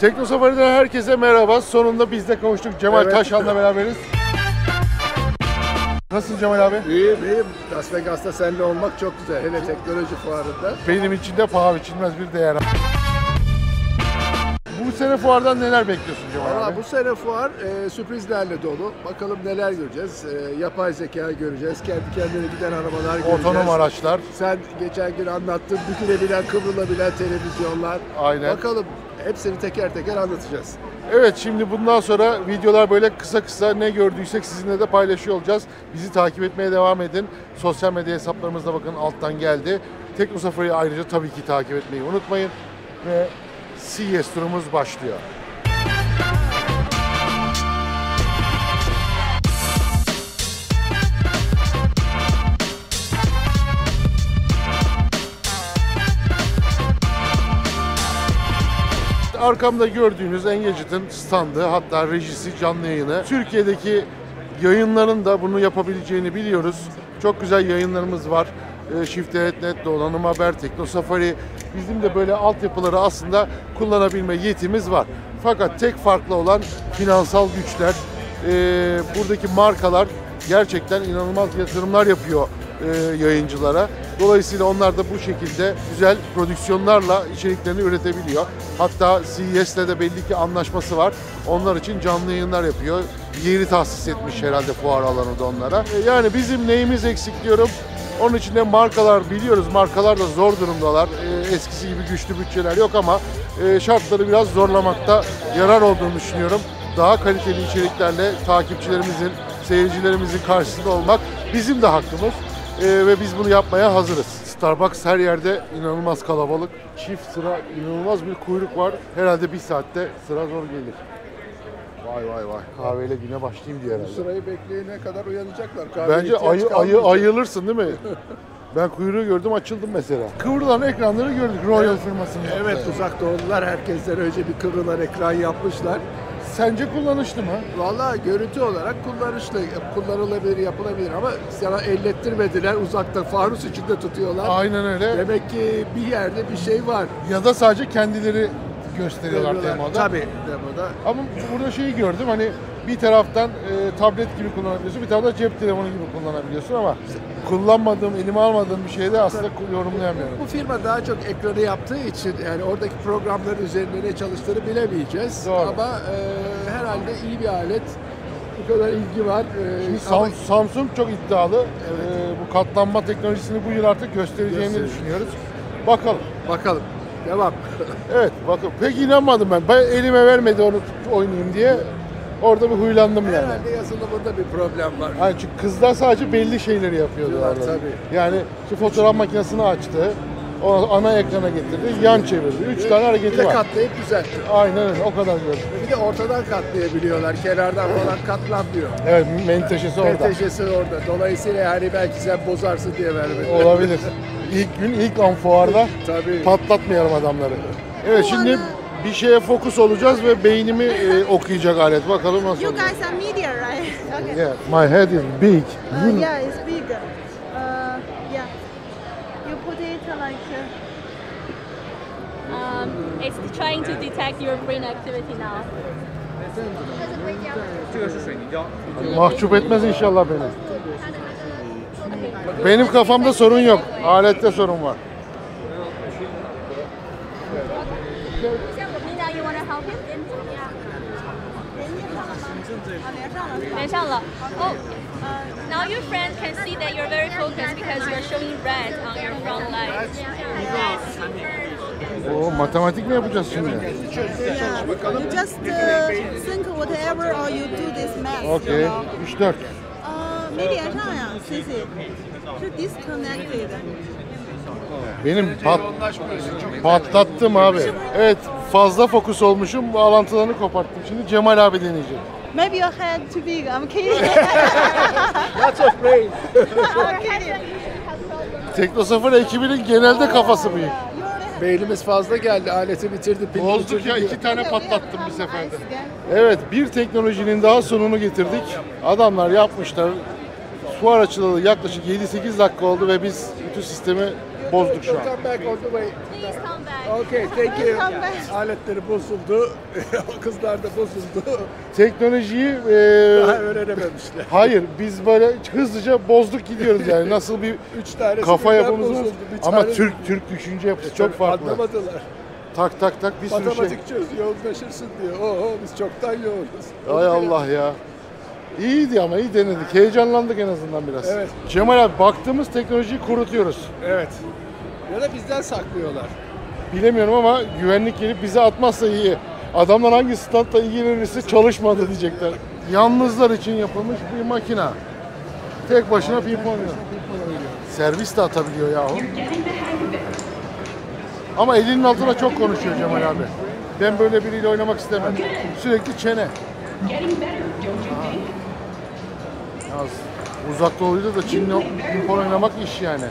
Tekno Safari'den herkese merhaba. Sonunda biz de kavuştuk. Cemal Evet. Taşhan'la beraberiz. Nasılsın Cemal abi? İyiyim iyiyim. Las Vegas'ta seninle olmak çok güzel. Hele teknoloji fuarında. Benim için de paha biçilmez bir değer. Bu sene fuardan neler bekliyorsun Cemal Valla abi? bu sene fuar e, sürprizlerle dolu. Bakalım neler göreceğiz. E, yapay zeka göreceğiz. Kendi kendine giden arabalar göreceğiz. Otonom araçlar. Sen geçen gün anlattın. Bükülebilen, kıvrılabilen televizyonlar. Aynen. Bakalım hepsini teker teker anlatacağız. Evet şimdi bundan sonra videolar böyle kısa kısa ne gördüysek sizinle de paylaşıyor olacağız. Bizi takip etmeye devam edin. Sosyal medya hesaplarımızda bakın alttan geldi. Tekno Safari'yi ayrıca tabii ki takip etmeyi unutmayın. Ve CES turumuz başlıyor. Arkamda gördüğünüz Engadget'ın standı hatta rejisi canlı yayını. Türkiye'deki yayınların da bunu yapabileceğini biliyoruz. Çok güzel yayınlarımız var. Ee, Shift Evet Net, Donanım Haber, Tekno Safari. Bizim de böyle altyapıları aslında kullanabilme yetimiz var. Fakat tek farklı olan finansal güçler. Ee, buradaki markalar gerçekten inanılmaz yatırımlar yapıyor e, yayıncılara. Dolayısıyla onlar da bu şekilde güzel prodüksiyonlarla içeriklerini üretebiliyor. Hatta CES'le de belli ki anlaşması var. Onlar için canlı yayınlar yapıyor. Yeri tahsis etmiş herhalde fuar alanı da onlara. E, Yani bizim neyimiz eksik diyorum. Onun için de markalar biliyoruz. Markalar da zor durumdalar. E, eskisi gibi güçlü bütçeler yok ama e, şartları biraz zorlamakta yarar olduğunu düşünüyorum. Daha kaliteli içeriklerle takipçilerimizin, seyircilerimizin karşısında olmak bizim de hakkımız. Ee, ve biz bunu yapmaya hazırız. Starbucks her yerde inanılmaz kalabalık. Çift sıra inanılmaz bir kuyruk var. Herhalde bir saatte sıra zor gelir. Vay vay vay. Kahveyle güne başlayayım diye Bu herhalde. sırayı bekleyene kadar uyanacaklar. Kahve Bence ayı, ayı, ayılırsın değil mi? Ben kuyruğu gördüm açıldım mesela. Kıvrılan ekranları gördük Royal firmasının. Evet uzak doğulular herkesten önce bir kıvrılan ekran yapmışlar. Sence kullanışlı mı? Valla görüntü olarak kullanışlı, kullanılabilir, yapılabilir ama sana ellettirmediler. Uzakta fanus içinde tutuyorlar. Aynen öyle. Demek ki bir yerde bir şey var. Ya da sadece kendileri gösteriyorlar Görüyorlar. demoda. Tabii demoda. Ama burada şeyi gördüm hani bir taraftan e, tablet gibi kullanabiliyorsun, bir taraftan cep telefonu gibi kullanabiliyorsun ama kullanmadığım, elime almadığım bir şeyde aslında yorumlayamıyorum. Bu firma daha çok ekranı yaptığı için yani oradaki programların üzerinde ne çalıştığını bilemeyeceğiz. Doğru. Ama e, herhalde iyi bir alet. Bu kadar ilgi var. E, Şimdi ama- Sam- Samsung çok iddialı. E, bu katlanma teknolojisini bu yıl artık göstereceğini düşünüyoruz. Bakalım. bakalım. Devam. Evet bakın pek inanmadım ben. Ben elime vermedi onu oynayayım diye. Orada bir huylandım yani. Herhalde yazılımında bir problem var. Hani çünkü kızlar sadece belli şeyleri yapıyordu Yapıyorlar, orada. tabii. Yani şu fotoğraf makinesini açtı. O ana ekrana getirdi. Yan çevirdi. Üç tane Bir hareketi de var. katlayıp düzeltti. Aynen öyle. O kadar gördüm. Bir de ortadan katlayabiliyorlar. Kenardan falan katlanmıyor. Evet menteşesi orada. Menteşesi orada. Dolayısıyla yani belki sen bozarsın diye vermediler. Olabilir. İlk gün ilk an fuarda Tabii. patlatmayalım adamları. Evet şimdi bir şeye fokus olacağız ve beynimi e, okuyacak alet. Bakalım nasıl You olacak. guys are media, right? Okay. Yeah, my head is big. Uh, yeah, it's big. Uh, yeah. You put it like. Uh, Um, it's trying to detect your brain activity now. Mahcup etmez inşallah beni. Benim kafamda sorun yok. Alette sorun var. Oh, uh, now your friends can see that you're very focused because you're showing red on your front light. O matematik mi yapacağız şimdi? Yeah. You just uh, think whatever or you do this math. Okay. You know. 3 4. Uh, maybe Aşağıya, disconnected. Benim pat, patlattım abi. Evet fazla fokus olmuşum. Bağlantılarını koparttım. Şimdi Cemal abi deneyecek. Maybe your head too big. I'm kidding. Lots of brain. I'm kidding. Teknosafır ekibinin genelde kafası büyük. Beynimiz fazla geldi. Aleti bitirdi. pilini Bozduk bitirdi ya diye. iki tane patlattım bir seferde. Evet bir teknolojinin daha sonunu getirdik. Adamlar yapmışlar. Fuar açılalı yaklaşık 7-8 dakika oldu ve biz bütün sistemi bozduk şu an. Please come back. Okay, thank you. Aletleri bozuldu. o kızlar da bozuldu. Teknolojiyi e, Daha öğrenememişler. hayır biz böyle hızlıca bozduk gidiyoruz yani nasıl bir Üç tanesi kafa yapımız bozuldu. Ama tane- Türk Türk düşünce yapısı çok farklı. Anlamadılar. Tak tak tak bir sürü şey. Matematik çöz, yoğunlaşırsın diyor. Oho biz çoktan yoğunuz. Ay Allah ya. İyiydi ama iyi denedik. Heyecanlandık en azından biraz. Evet. Cemal abi baktığımız teknolojiyi kurutuyoruz. Evet. Ya da bizden saklıyorlar. Bilemiyorum ama güvenlik gelip bize atmazsa iyi. Adamlar hangi standla ilgilenirse çalışmadı diyecekler. Yalnızlar için yapılmış bir makina. Tek başına pimpon oynuyor. Servis de atabiliyor yahu. Ama elinin altına çok konuşuyor Cemal abi. Ben böyle biriyle oynamak istemem. Sürekli çene. Yalnız uzak doğuyla da Çin'le pimpon oynamak iş yani.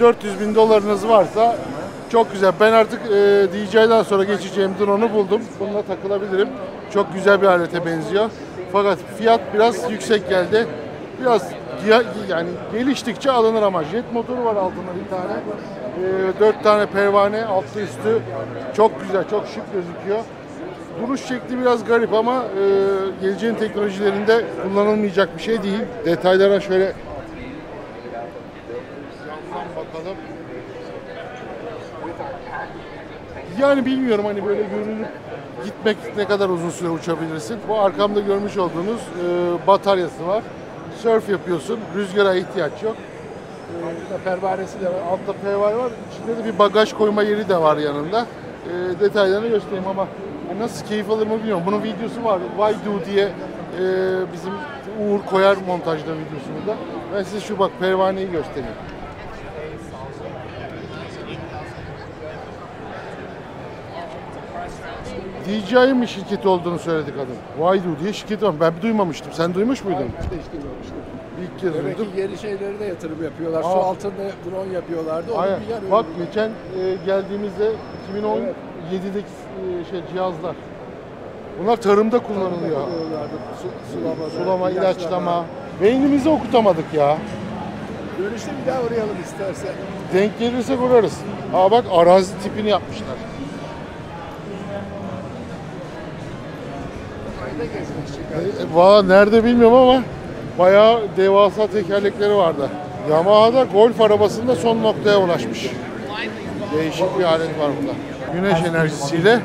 400 bin dolarınız varsa çok güzel. Ben artık e, DJ'den sonra geçeceğim drone'u buldum. Bununla takılabilirim. Çok güzel bir alete benziyor. Fakat fiyat biraz yüksek geldi. Biraz ya- yani geliştikçe alınır ama jet motoru var altında bir tane. E, 4 tane pervane altı üstü. Çok güzel, çok şık gözüküyor. Duruş şekli biraz garip ama e, geleceğin teknolojilerinde kullanılmayacak bir şey değil. Detaylara şöyle bakalım. Yani bilmiyorum hani böyle görünüp gitmek ne kadar uzun süre uçabilirsin. Bu arkamda görmüş olduğunuz e, bataryası var. Surf yapıyorsun. Rüzgara ihtiyaç yok. E, pervanesi de var. Altta pervane var. İçinde de bir bagaj koyma yeri de var yanında. E, detaylarını göstereyim ama nasıl keyif alırım bilmiyorum. Bunun videosu var. Why Do diye e, bizim Uğur koyar montajda videosunu da. Ben size şu bak pervaneyi göstereyim. DJI'nin bir şirketi olduğunu söyledik adam. Waidu diye şirketi var. Ben duymamıştım. Sen duymuş muydun? Ben de hiç duymamıştım. İlk kez Demek ki duydum. yeni şeylere de yatırım yapıyorlar. Su Aa. altında drone yapıyorlardı. Onu Aynen. bir yer Bak öyle- geçen e, geldiğimizde 2017'deki e, şey cihazlar. Bunlar tarımda kullanılıyor. Su, sulamada, Sulama, ilaçlama. Beynimizi okutamadık ya. Dönüşte bir daha uğrayalım istersen. Denk gelirse kurarız. Aa bak arazi tipini yapmışlar. Ayda için. E, Valla nerede bilmiyorum ama bayağı devasa tekerlekleri vardı. Yamaha'da golf arabasında son noktaya ulaşmış. Değişik bir alet var burada. Güneş enerjisiyle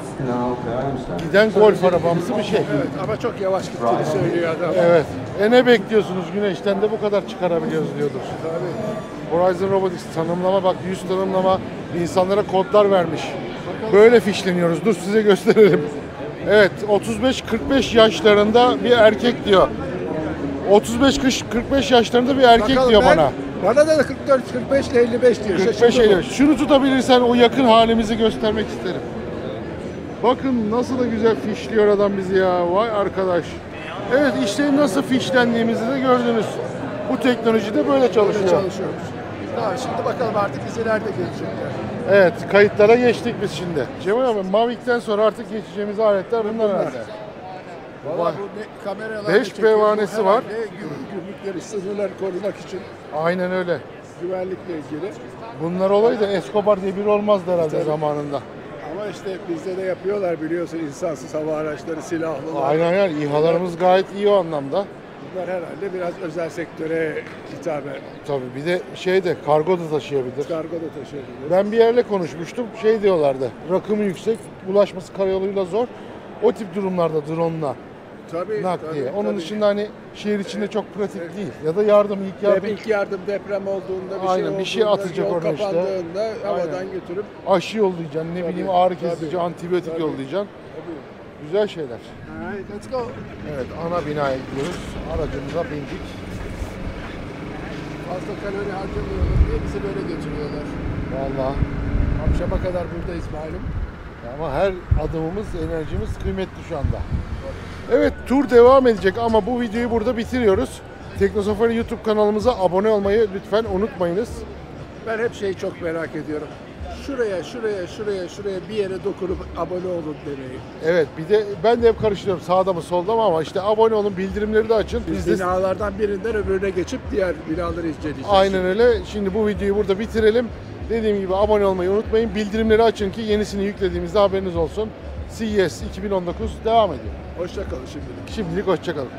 giden golf arabamsı bir şey. Evet, ama çok yavaş gittiğini söylüyor adam. Evet. E ne bekliyorsunuz güneşten de bu kadar çıkarabiliyoruz diyordur. Horizon Robotics tanımlama bak yüz tanımlama insanlara kodlar vermiş. Böyle fişleniyoruz. Dur size gösterelim. Evet 35-45 yaşlarında bir erkek diyor. 35-45 yaşlarında bir erkek Bakalım diyor ben- bana. Bana da 44, 45 ile 55 diyor. 45 Şaşırdım. 55. Şunu tutabilirsen o yakın halimizi göstermek isterim. Bakın nasıl da güzel fişliyor adam bizi ya. Vay arkadaş. Evet işte nasıl fişlendiğimizi de gördünüz. Bu teknoloji de böyle çalışıyor. çalışıyoruz. Tamam şimdi bakalım artık bizi nerede görecekler. Evet kayıtlara geçtik biz şimdi. Cemal abi Mavic'ten sonra artık geçeceğimiz aletler bunlar herhalde. Valla bu ne, kameralar Beş pervanesi var. Gümrükleri, sınırları korumak için Aynen öyle. güvenlikle ilgili. Bunlar olaydı Escobar diye biri olmazdı herhalde zamanında. Ama işte bizde de yapıyorlar biliyorsun insansız hava araçları, silahlılar. Aynen aynen İHA'larımız gayet iyi o anlamda. Bunlar herhalde biraz özel sektöre hitaben Tabii bir de şey de kargo da taşıyabilir. kargo da taşıyabilir. Ben bir yerle konuşmuştum. Şey diyorlardı. Rakımı yüksek, ulaşması karayoluyla zor. O tip durumlarda drone'la Tabii, nakliye. tabii, Onun tabii. dışında hani şehir içinde çok pratik değil. Ya da yardım, ilk yardım ilk yardım deprem olduğunda bir Aynen, şey bir şey atacak yol oraya işte. kapandığında havadan Aynen. götürüp aşı yollayacaksın, ne Tabii, bileyim ağrı tabii. kesici, antibiyotik Tabii. yollayacaksın. Güzel şeyler. Alright, let's go. Evet, ana binaya gidiyoruz. Aracımıza bindik. Fazla kalori harcamayalım diye bizi böyle götürüyorlar. Vallahi Akşama kadar buradayız malum. ama her adımımız, enerjimiz kıymetli şu anda. Evet, tur devam edecek ama bu videoyu burada bitiriyoruz. Teknosafari YouTube kanalımıza abone olmayı lütfen unutmayınız. Ben hep şeyi çok merak ediyorum. Şuraya, şuraya, şuraya, şuraya bir yere dokunup abone olun demeyi. Evet, bir de ben de hep karıştırıyorum sağda mı solda mı ama işte abone olun, bildirimleri de açın. Biz Biz de binalardan birinden öbürüne geçip diğer binaları inceleyeceğiz. Aynen öyle. Şimdi bu videoyu burada bitirelim. Dediğim gibi abone olmayı unutmayın. Bildirimleri açın ki yenisini yüklediğimizde haberiniz olsun. CES 2019 devam ediyor. Hoşçakalın şimdilik. Şimdilik hoşçakalın.